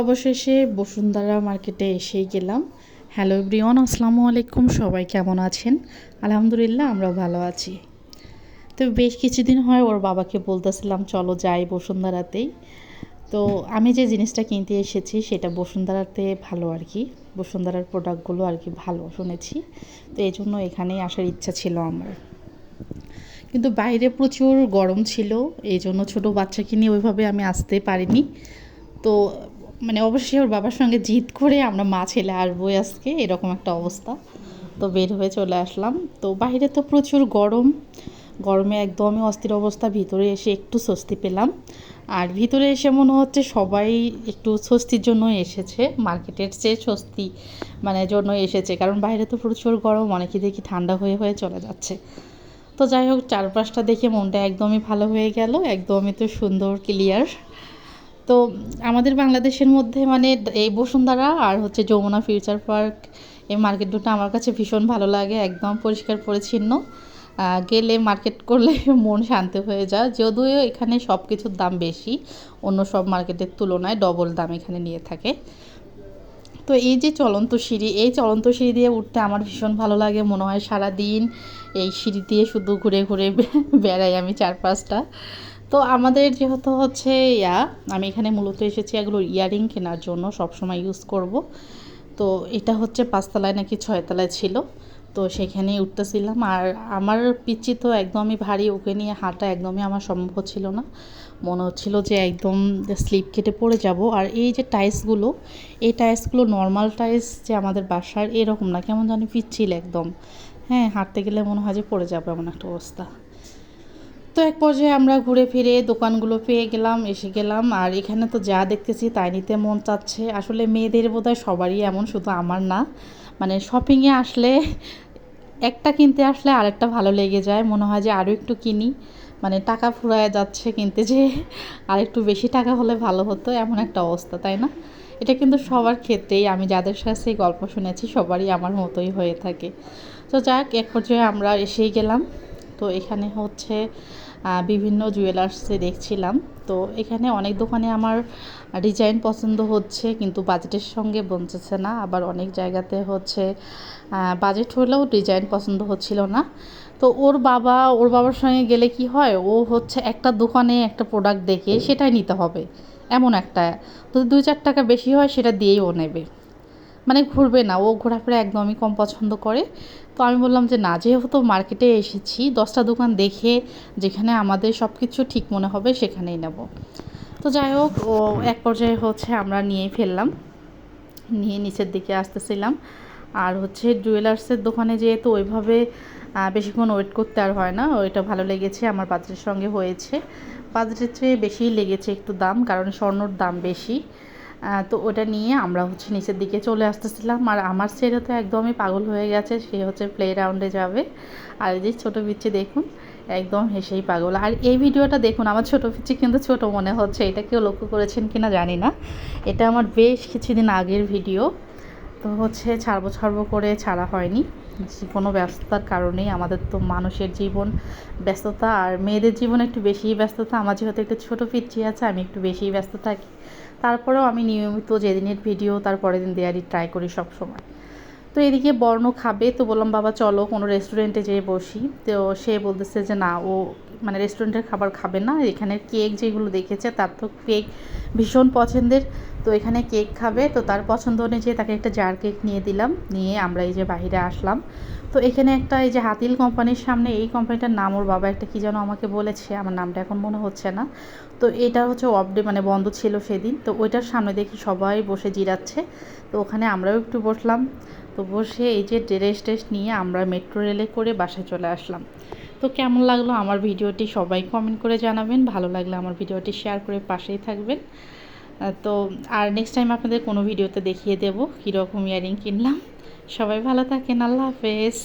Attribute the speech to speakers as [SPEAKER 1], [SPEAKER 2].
[SPEAKER 1] অবশেষে বসুন্ধরা মার্কেটে এসেই গেলাম। হ্যালো এভরিওয়ান, আসসালামু আলাইকুম, সবাই কেমন আছেন? আলহামদুলিল্লাহ আমরা ভালো আছি। তো বেশ কিছুদিন হয় ওর বাবাকে বলতেছিলাম, চলো যাই বসুন্ধরাতেই। তো আমি যে জিনিসটা কিনতে এসেছি, সেটা বসুন্ধরাতে ভালো আর কি। বসুন্ধরার প্রোডাক্টগুলো আর কি ভালো, শুনেছি। তো এই জন্য এখানেই আসার ইচ্ছা ছিল আমার। কিন্তু বাইরে প্রচুর গরম ছিল, এই জন্য ছোটো বাচ্চাকে নিয়ে ওইভাবে আমি আসতে পারিনি। তো মানে অবশ্যই ওর বাবার সঙ্গে জিদ করে আমরা মা ছেলে আসব আজকে, এরকম একটা অবস্থা। তো বের হয়ে চলে আসলাম। তো বাইরে তো প্রচুর গরম। গরমে একদমই অস্থির অবস্থা, ভিতরে এসে একটু স্বস্তি পেলাম। আর ভিতরে এসে মনে হচ্ছে সবাই একটু স্বস্তির জন্য এসেছে, মার্কেটের চেয়ে স্বস্তি মানে জন্য এসেছে। কারণ বাইরে তো প্রচুর গরম, অনেকে দেখি ঠান্ডা হয়ে হয়ে চলে যাচ্ছে। তো যাই হোক, চারপাশটা দেখে মনটা একদমই ভালো হয়ে গেল, একদমই তো সুন্দর ক্লিয়ার তো আমাদের বাংলাদেশের মধ্যে মানে এই বসুন্ধরা আর হচ্ছে যমুনা ফিউচার পার্ক এই মার্কেট দুটো আমার কাছে ভীষণ ভালো লাগে, একদম পরিষ্কার পরিচ্ছন্ন। গেলে মার্কেট করলে মন শান্ত হয়ে যায়। যদিও এখানে সব কিছুর দাম বেশি, অন্য সব মার্কেটের তুলনায় ডবল দাম এখানে নিয়ে থাকে। তো এই যে চলন্ত সিঁড়ি, এই চলন্ত সিঁড়ি দিয়ে উঠতে আমার ভীষণ ভালো লাগে। মনে হয় সারা দিন এই সিঁড়ি দিয়ে শুধু ঘুরে ঘুরে বেড়াই আমি চার পাঁচটা। তো আমাদের যেহেতু হচ্ছে ইয়া, আমি এখানে মূলত এসেছি এগুলো ইয়ারিং কেনার জন্য, সবসময় ইউজ করব। তো এটা হচ্ছে পাঁচতলায় নাকি ছয়তলায় ছিল, তো সেখানেই উঠতেছিলাম। আর আমার পিচি তো একদমই ভারী, ওকে নিয়ে হাঁটা একদমই আমার সম্ভব ছিল না। মনে হচ্ছিল যে একদম স্লিপ কেটে পড়ে যাব। আর এই যে টাইলসগুলো এই টাইলসগুলো নর্মাল টাইলস যে আমাদের বাসার, এরকম না, কেমন জানি পিচ্ছিল একদম। হ্যাঁ হাঁটতে গেলে মনে হয় যে পড়ে যাবে এমন একটা অবস্থা। এক পর্যায়ে আমরা ঘুরে ফিরে দোকানগুলো পেয়ে গেলাম, এসে গেলাম। আর এখানে তো যা দেখতেছি তাই নিতে মন চাচ্ছে। আসলে মেয়েদের বোধহয় সবারই এমন, শুধু আমার না। মানে শপিংয়ে আসলে একটা কিনতে আসলে আরেকটা ভালো লেগে যায়। মনে হয় যে আরও একটু কিনি। মানে টাকা ফুরায় যাচ্ছে কিনতে যে আর একটু বেশি টাকা হলে ভালো হতো, এমন একটা অবস্থা, তাই না? এটা কিন্তু সবার ক্ষেত্রেই। আমি যাদের সাথে গল্প শুনেছি, সবারই আমার মতোই হয়ে থাকে। তো যাক, এক পর্যায়ে আমরা এসেই গেলাম। তো এখানে হচ্ছে বিভিন্ন জুয়েলার্সে দেখছিলাম। তো এখানে অনেক দোকানে আমার ডিজাইন পছন্দ হচ্ছে, কিন্তু বাজেটের সঙ্গে বঞ্চেছে না। আবার অনেক জায়গাতে হচ্ছে বাজেট হলেও ডিজাইন পছন্দ হচ্ছিল না। তো ওর বাবা, ওর বাবার সঙ্গে গেলে কি হয়? ও হচ্ছে একটা দোকানে একটা প্রোডাক্ট দেখে সেটাই নিতে হবে। এমন একটা, যদি দুই চার টাকা বেশি হয়, সেটা দিয়েই ও নেবে। মানে ঘুরবে না, ও ঘোরাফেরা একদমই কম পছন্দ করে। তো আমি বললাম যে, না, যেহেতু মার্কেটে এসেছি, দশটা দোকান দেখে যেখানে আমাদের সব কিছু ঠিক মনে হবে সেখানেই নেব। তো যাই হোক, ও এক পর্যায়ে হচ্ছে আমরা নিয়ে ফেললাম, নিয়ে নিচের দিকে আসতেছিলাম। আর হচ্ছে জুয়েলার্সের দোকানে যেহেতু ওইভাবে বেশিক্ষণ ওয়েট করতে আর হয় না, ওইটা ভালো লেগেছে, আমার বাজেটের সঙ্গে হয়েছে। বাজেটের চেয়ে বেশিই লেগেছে একটু দাম, কারণ স্বর্ণর দাম বেশি। তো ওটা নিয়ে আমরা হচ্ছে নিচের দিকে চলে আসতেছিলাম। আর আমার ছেলে তো একদমই পাগল হয়ে গেছে, সে হচ্ছে প্লে রাউন্ডে যাবে। আর এই যে ছোটো পিচ্ছি দেখুন, একদম হেসেই পাগল। আর এই ভিডিওটা দেখুন, আমার ছোটো পিচ্ছি কিন্তু ছোট মনে হচ্ছে। এটা কেউ লক্ষ্য করেছেন কি না জানি না। এটা আমার বেশ কিছুদিন আগের ভিডিও। তো হচ্ছে ছাড়বো ছাড়বো করে ছাড়া হয়নি। কোনো ব্যস্ততার কারণেই আমাদের তো মানুষের জীবন ব্যস্ততা আর মেয়েদের জীবন একটু বেশিই ব্যস্ততা। আমার যেহেতু একটু ছোটো পিচ্ছি আছে, আমি একটু বেশিই ব্যস্ত থাকি। তারপরেও আমি নিয়মিত যেদিনের ভিডিও, তার পরের দিন দেওয়ারই ট্রাই করি সব সময় তো এদিকে বর্ণ খাবে, তো বললাম, বাবা, চলো কোনো রেস্টুরেন্টে যেয়ে বসি। তো সে বলতেছে যে, না, ও মানে রেস্টুরেন্টের খাবার খাবে না। এখানে কেক যেগুলো দেখেছে, তার তো কেক ভীষণ পছন্দের। তো এখানে কেক খাবে। তো তার পছন্দ অনুযায়ী তাকে একটা জার কেক নিয়ে দিলাম। নিয়ে আমরা এই যে বাহিরে আসলাম। তো এখানে একটা এই যে হাতিল কোম্পানির সামনে এই কোম্পানিটার নাম ওর বাবা একটা কী যেন আমাকে বলেছে। আমার নামটা এখন মনে হচ্ছে না। তো এটা হচ্ছে অফ ডে মানে বন্ধ ছিল সেদিন। তো ওইটার সামনে দেখি সবাই বসে জিরাচ্ছে। তো ওখানে আমরাও একটু বসলাম। তো বসে এই যে ড্রেস টেস্ট নিয়ে আমরা মেট্রো রেলে করে বাসায় চলে আসলাম। তো কেমন লাগল আমার ভিডিওটি সবাই কমেন্ট করে জানাবেন। ভালো লাগলে আমার ভিডিওটি শেয়ার করে পাশেই থাকবেন। তো আর নেক্সট টাইম আপনাদের কোনো ভিডিওতে দেখিয়ে দেবো কীরকম ইয়ারিং কিনলাম। সবাই ভালো থাকেন, আল্লাহ হাফেজ।